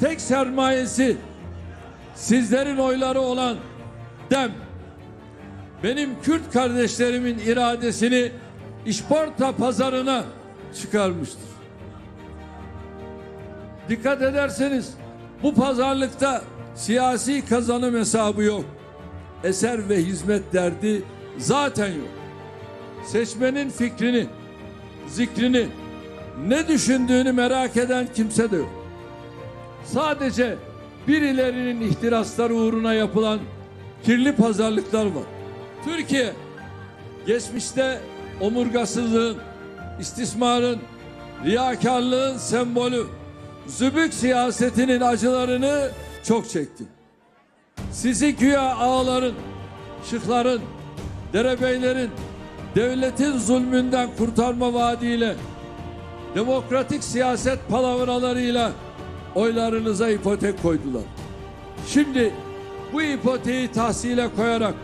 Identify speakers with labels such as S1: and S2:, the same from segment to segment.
S1: tek sermayesi sizlerin oyları olan DEM benim Kürt kardeşlerimin iradesini işporta pazarına çıkarmıştır. Dikkat ederseniz bu pazarlıkta siyasi kazanım hesabı yok. Eser ve hizmet derdi zaten yok. Seçmenin fikrini, zikrini, ne düşündüğünü merak eden kimse de yok. Sadece birilerinin ihtirasları uğruna yapılan kirli pazarlıklar var. Türkiye geçmişte omurgasızlığın, istismarın, riyakarlığın sembolü, zübük siyasetinin acılarını çok çekti. Sizi güya ağaların, şıkların, derebeylerin, devletin zulmünden kurtarma vaadiyle, demokratik siyaset palavralarıyla oylarınıza ipotek koydular. Şimdi bu ipoteği tahsile koyarak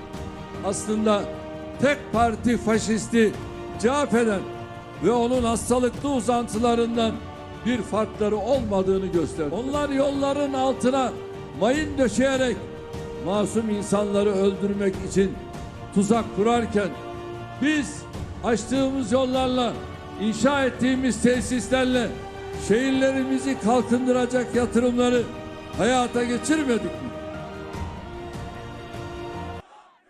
S1: aslında tek parti faşisti cevap eden ve onun hastalıklı uzantılarından bir farkları olmadığını gösterdi. Onlar yolların altına mayın döşeyerek masum insanları öldürmek için tuzak kurarken biz açtığımız yollarla inşa ettiğimiz tesislerle şehirlerimizi kalkındıracak yatırımları hayata geçirmedik mi?